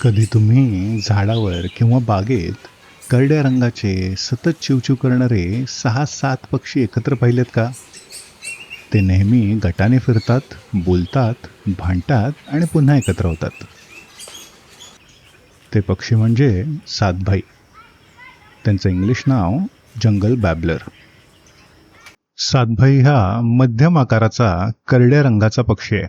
कधी तुम्ही झाडावर किंवा बागेत करड्या रंगाचे सतत चिवचिव करणारे सहा सात पक्षी एकत्र पाहिलेत का? ते नेहमी गटाने फिरतात बोलतात भांडतात आणि पुन्हा एकत्र होतात. ते पक्षी म्हणजे सातभाई. त्यांचं इंग्लिश नाव जंगल बॅबलर. सातभाई हा मध्यम आकाराचा करड्या रंगाचा पक्षी आहे.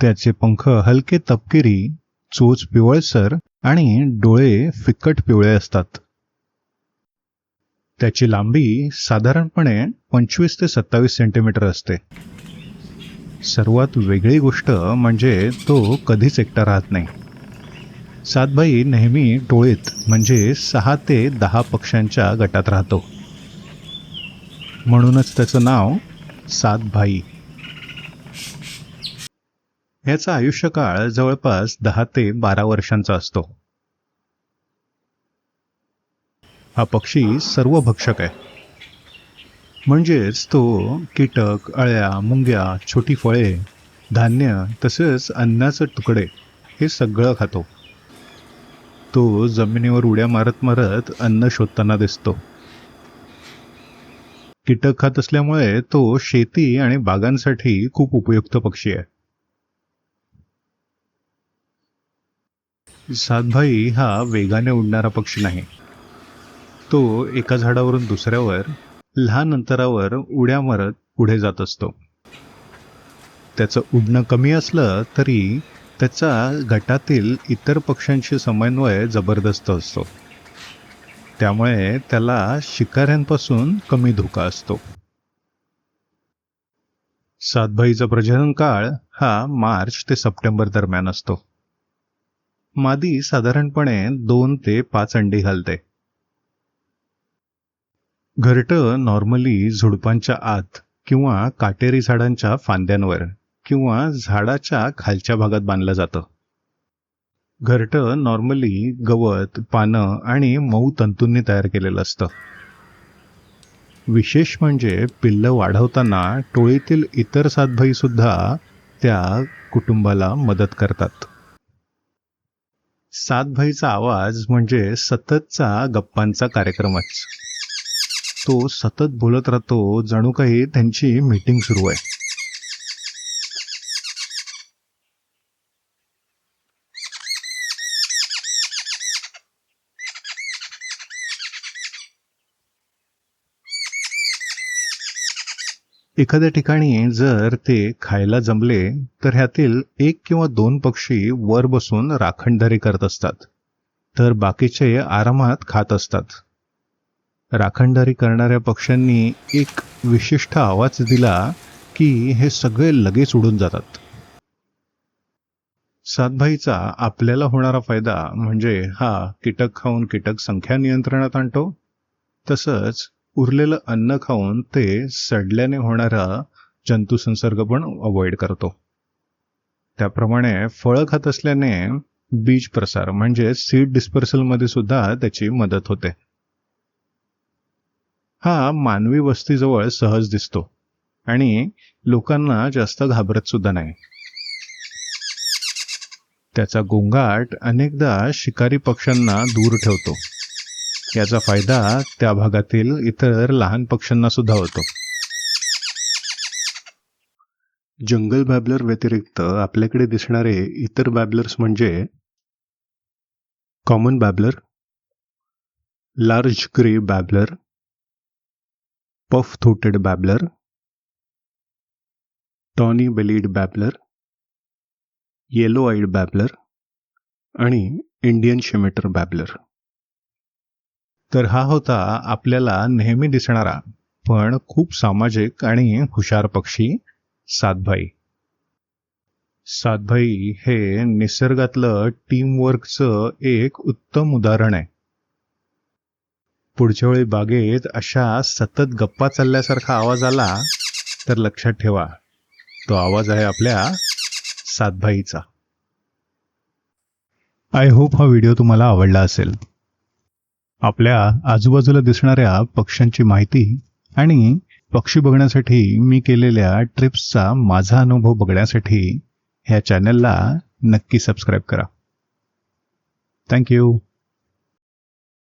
त्याचे पंख हलके तपकिरी चोच पिवळसर आणि डोळे फिक्कट पिवळे असतात. त्याची लांबी साधारणपणे पंचवीस ते सत्तावीस सेंटीमीटर असते. सर्वात वेगळी गोष्ट म्हणजे तो कधीच एकटा राहत नाही. सातभाई नेहमी टोळीत म्हणजे सहा ते दहा पक्ष्यांच्या गटात राहतो. म्हणूनच त्याचं नाव सातभाई याचा आयुष्यकाळ जवळपास दहा ते बारा वर्षांचा असतो. हा पक्षी सर्व भक्षक आहे. म्हणजेच तो कीटक अळ्या मुंग्या छोटी फळे धान्य तसेच अन्नाचे तुकडे हे सगळं खातो. तो जमिनीवर उड्या मारत मारत अन्न शोधताना दिसतो. कीटक खात असल्यामुळे तो शेती आणि बागांसाठी खूप उपयुक्त पक्षी आहे. सातभाई हा वेगाने उडणारा पक्षी नाही. तो एका झाडावरून दुसऱ्यावर लहान अंतरावर उड्या मारत पुढे जात असतो. त्याचं उडणं कमी असलं तरी त्याचा गटातील इतर पक्ष्यांशी समन्वय जबरदस्त असतो. त्यामुळे त्याला शिकाऱ्यांपासून कमी धोका असतो. सातभाईचा प्रजनन काळ हा मार्च ते सप्टेंबर दरम्यान असतो. मादी साधारणपणे दोन ते पाच अंडी घालते. घरटं नॉर्मली झुडपांच्या आत किंवा काटेरी झाडांच्या फांद्यांवर किंवा झाडाच्या खालच्या भागात बांधलं जातं. घरटं नॉर्मली गवत पानं आणि मऊ तंतूंनी तयार केलेलं असतं. विशेष म्हणजे पिल्लं वाढवताना टोळीतील इतर सातभाई सुद्धा त्या कुटुंबाला मदत करतात. सातभाईचा आवाज म्हणजे सततचा गप्पांचा कार्यक्रमच. तो सतत बोलत राहतो जणू काही त्यांची मीटिंग सुरू आहे. एखाद्या ठिकाणी जर ते खायला जमले तर ह्यातील एक किंवा दोन पक्षी वर बसून राखणदारी करत असतात तर बाकीचे आरामात खात असतात. राखणदारी करणाऱ्या पक्ष्यांनी एक विशिष्ट आवाज दिला की हे सगळे लगेच उडून जातात. सातभाईचा आपल्याला होणारा फायदा म्हणजे हा कीटक खाऊन कीटक संख्या नियंत्रणात आणतो. तसंच उरलेलं अन्न खाऊन ते सडल्याने होणारा जंतुसंसर्ग पण अवॉइड करतो. त्याप्रमाणे फळं खात असल्याने बीज प्रसार म्हणजे सीड डिस्पर्सलमध्ये सुद्धा त्याची मदत होते. हा मानवी वस्तीजवळ सहज दिसतो आणि लोकांना जास्त घाबरत सुद्धा नाही. त्याचा गोंगाट अनेकदा शिकारी पक्ष्यांना दूर ठेवतो. याचा फायदा त्या भागातील इतर लहान पक्ष्यांना सुद्धा होतो. जंगल बॅबलर व्यतिरिक्त आपल्याकडे दिसणारे इतर बॅबलर्स म्हणजे common babbler large grey babbler puff थोटेड babbler tawny bellied babbler yellow eyed babbler आणि इंडियन शिमेटर बॅबलर. तर हा होता आपल्याला नेहमी दिसणारा पण खूप सामाजिक आणि हुशार पक्षी सातभाई. सातभाई हे निसर्गातलं टीमवर्कचं एक उत्तम उदाहरण आहे. पुढच्या वेळी बागेत अशा सतत गप्पा चालल्यासारखा आवाज आला तर लक्षात ठेवा तो आवाज आहे आपल्या सातभाईचा. आय होप हा व्हिडिओ तुम्हाला आवडला असेल. आपल्या आजूबाजूला दिसणाऱ्या पक्ष्यांची माहिती आणि पक्षी बघण्यासाठी मी केलेल्या ट्रिप्सचा माझा अनुभव बघण्यासाठी ह्या चॅनलला नक्की सबस्क्राईब करा. थँक्यू